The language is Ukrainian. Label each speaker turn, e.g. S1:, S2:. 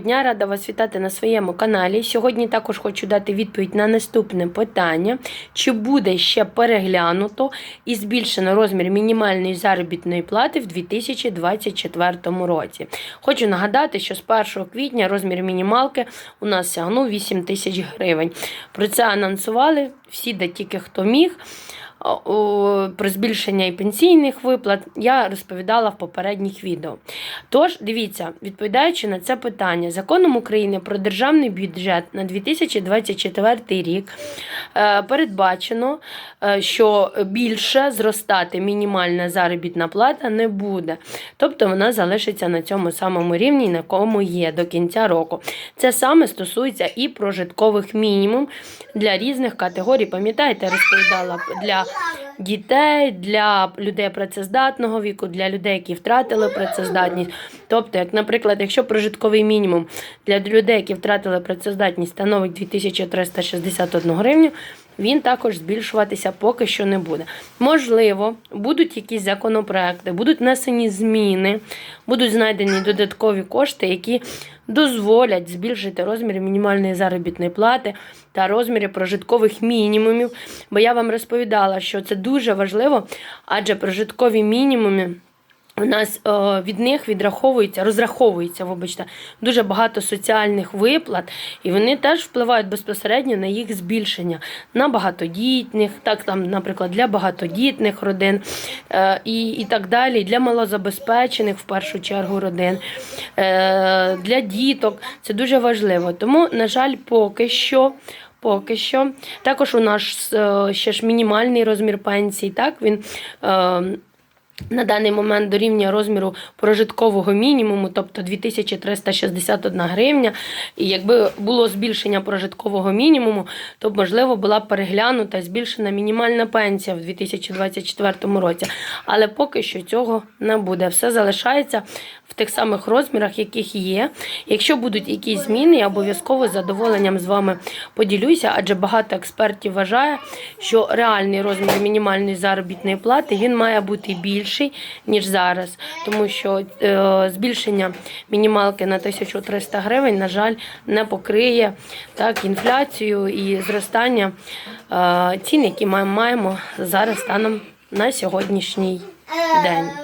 S1: Дня рада вас вітати на своєму каналі. Сьогодні також хочу дати відповідь на наступне питання: чи буде ще переглянуто і збільшено розмір мінімальної заробітної плати в 2024 році? Хочу нагадати, що з 1 квітня розмір мінімалки у нас сягнув 8 тисяч гривень. Про це анонсували всі, де тільки хто міг. Про збільшення і пенсійних виплат я розповідала в попередніх відео. Тож, дивіться, відповідаючи на це питання, законом України про державний бюджет на 2024 рік е, передбачено, е, що більше зростати мінімальна заробітна плата не буде. Тобто вона залишиться на цьому самому рівні, на якому є до кінця року. Це саме стосується і прожиткових мінімум для різних категорій. Пам'ятаєте, розповідала для дітей, для людей працездатного віку, для людей, які втратили працездатність. Тобто, як, наприклад, якщо прожитковий мінімум для людей, які втратили працездатність, становить 2361 гривню, він також збільшуватися поки що не буде. Можливо, будуть якісь законопроекти, будуть внесені зміни, будуть знайдені додаткові кошти, які дозволять збільшити розмір мінімальної заробітної плати та розміри прожиткових мінімумів. Бо я вам розповідала, що це дуже важливо, адже прожиткові мінімуми. У нас е, від них відраховується, розраховується, вибачте, дуже багато соціальних виплат, і вони теж впливають безпосередньо на їх збільшення на багатодітних, так там, наприклад, для багатодітних родин е, і, і так далі, для малозабезпечених в першу чергу родин, е, для діток. Це дуже важливо. Тому, на жаль, поки що. Поки що. Також у нас ще ж мінімальний розмір пенсії, так, він. На даний момент дорівнює розміру прожиткового мінімуму, тобто 2361 гривня. І якби було збільшення прожиткового мінімуму, то можливо була переглянута збільшена мінімальна пенсія в 2024 році. Але поки що цього не буде. Все залишається тих самих розмірах, яких є. Якщо будуть якісь зміни, я обов'язково з задоволенням з вами поділюся, адже багато експертів вважає, що реальний розмір мінімальної заробітної плати він має бути більший, ніж зараз. Тому що е, збільшення мінімалки на 1300 гривень, на жаль, не покриє так, інфляцію і зростання е, цін, які ми маємо зараз станом на сьогоднішній день.